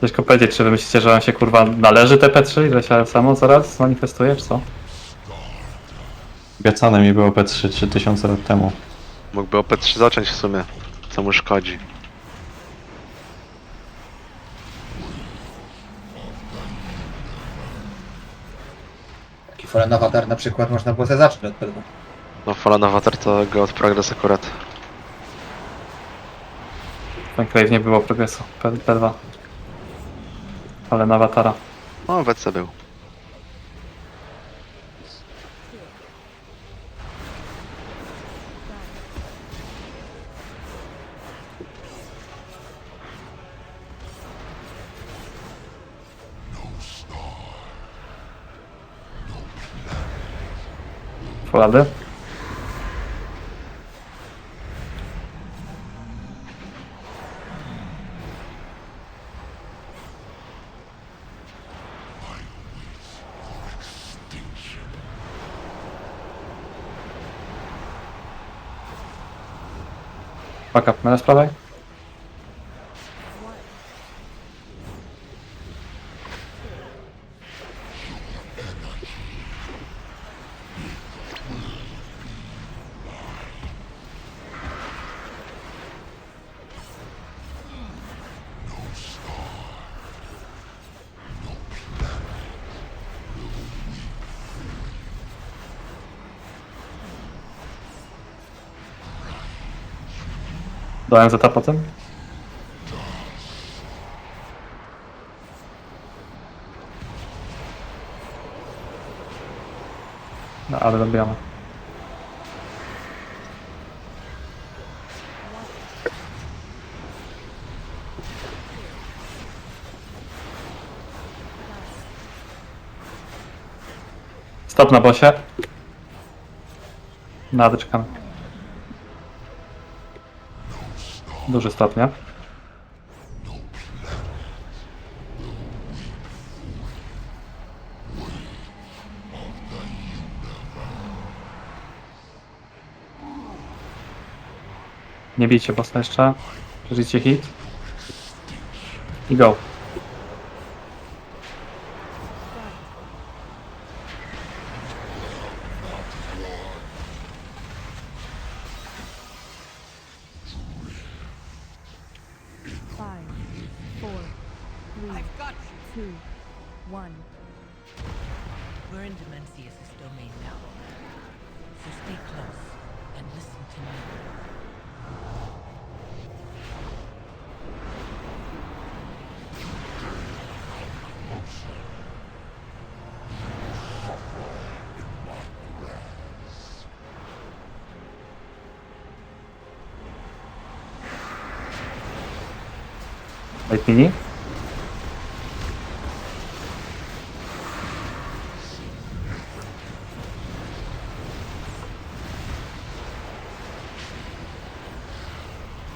Ciężko powiedzieć, czy wy myślicie, że on się kurwa należy TP3 i że się samo zaraz manifestuje, czy co? Obiecane mi było P3 3000 lat temu. Mógłby OP3 zacząć w sumie. Co mu szkodzi. Taki Fallen Avatar na przykład można było sobie zacząć od tego. No Fallen Avatar to go od Progress akurat. Ten Crave nie było progresu. P, P2. Ale na awatara. No WC był. Fulady? Fakat mera sprawę Do NZ potem? No, ale dobijamy. Stop na bosie. Nadyczkam. Duży stop, nie? Nie bijcie bossa jeszcze. Przeżyjcie hit. I go. Light mini.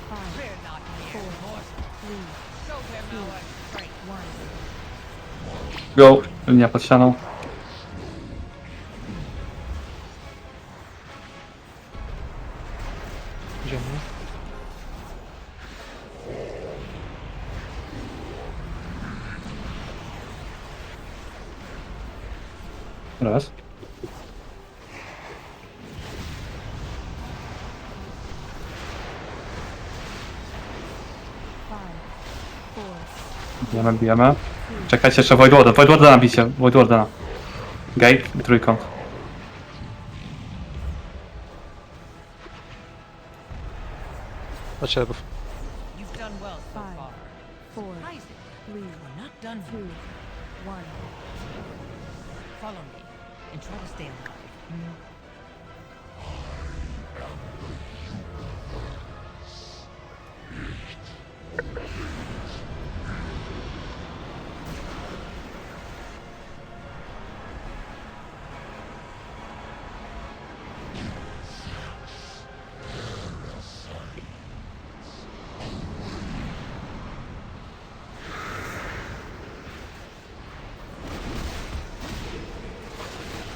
Five, four, three, two, one. Go. Linia pod ścianą. Ziemia. Bijemy, bijemy. Czekajcie jeszcze Void Warden. Void Wardena bicie. Void Wardena. Gate, trójkąt. Macie elbów. You've done well so Five. far. four, Isaac, three, we're not done two, here. one. Follow me and try to stay alive.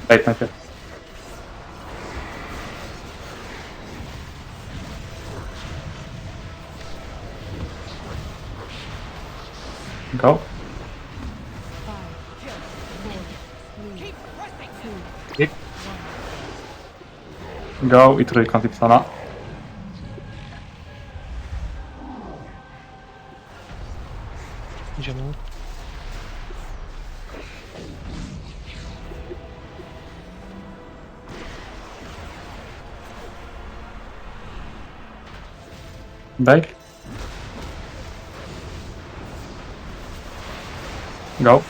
Gate najpierw. Go. Go i trójkąt Ipsona. Idziemy. Bake. Go.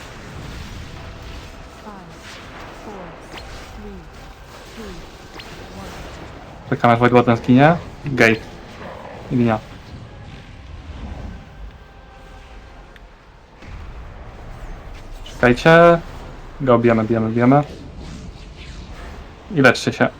Czekamy aż Voidwarden zginie. Gate. I linia. Czekajcie. Go, bijemy, bijemy, bijemy. I leczcie się.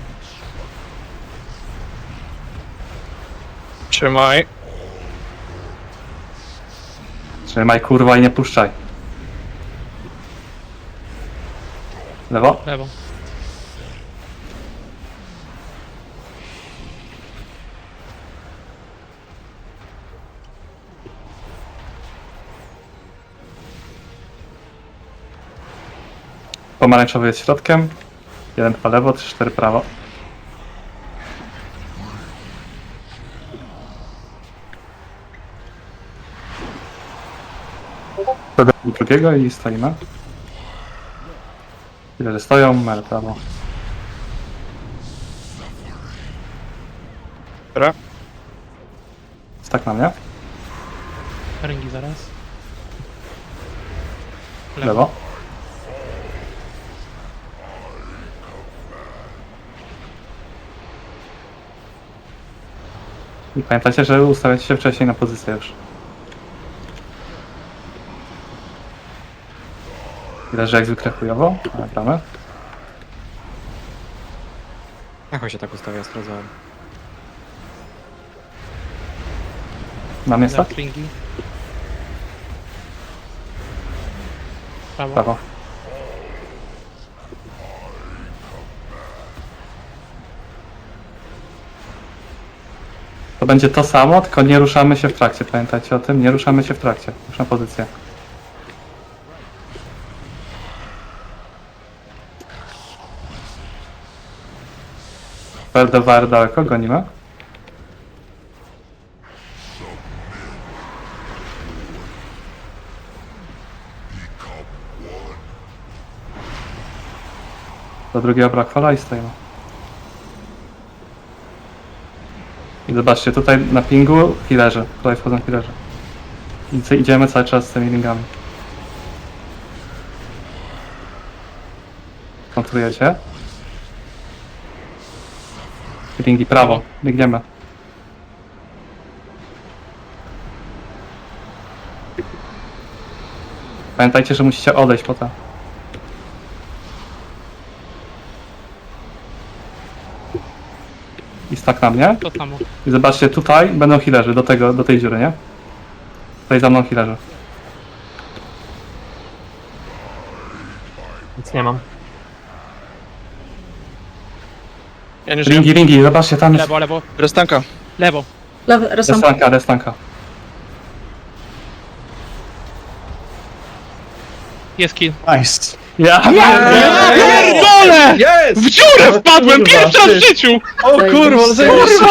Trzymaj. Trzymaj kurwa i nie puszczaj. Lewo. Lewo. Pomarańczowy jest środkiem. Jeden dwa lewo, trzy cztery prawo. Do drugiego i stoimy. Ile że stoją, mer prawo. Dobra. Stak na mnie. Ringi zaraz. Lewo. I pamiętajcie, że ustawiacie się wcześniej na pozycję już. Leży jak zwykle chujowo, ale gramy. Jak on się tak ustawia, sprawdzałem. Na mnie ringi. Prawo. Prawo. To będzie to samo, tylko nie ruszamy się w trakcie. Pamiętajcie o tym, nie ruszamy się w trakcie. Już na pozycję. Waldewar daleko, gonimy. Do drugiego brakfala i stoimy. I zobaczcie, tutaj na pingu healerzy. Tutaj wchodzą healerzy. I idziemy cały czas z tymi lingami. Kontrujecie. Ringi prawo. Biegniemy. Pamiętajcie, że musicie odejść potem. I stak na mnie. To samo. I zobaczcie, tutaj będą healerzy do tego, do tej dziury, nie? Tutaj za mną healerzy. Nic nie mam. Ja nie żyję. Ringi, ringi, zobaczcie, tam jest Lewo, lewo. Restanka. Lewo. Lewy, Resan. destanka, destanka. Jest kill. Nice. Ja Pierdolę! W dziurę wpadłem! Pierwszy raz w życiu! O kurwa, ale zajebiście.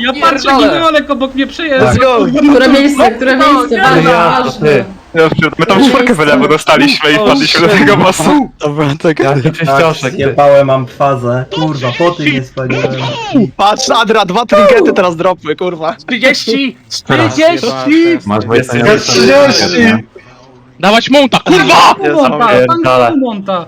Ja patrzę, Gimolek obok mnie przyjeżdża. Let's go. Które miejsce, które miejsce? Ważne, Ja, to ważne. Ty. My tam czwórkę w lewo dostaliśmy i wpadliśmy do tego bossa. To była taka... Jaki czyścioszek, ty. Zjebałem, mam fazę. Kurwa, po tym nie spaliłem. Patrz, Adra, dwa tringety teraz dropły, kurwa. 30! 40! Masz Jest- Wojtka jest- nie jest- nie? Dawać monta, kurwa! Monta, tam monta!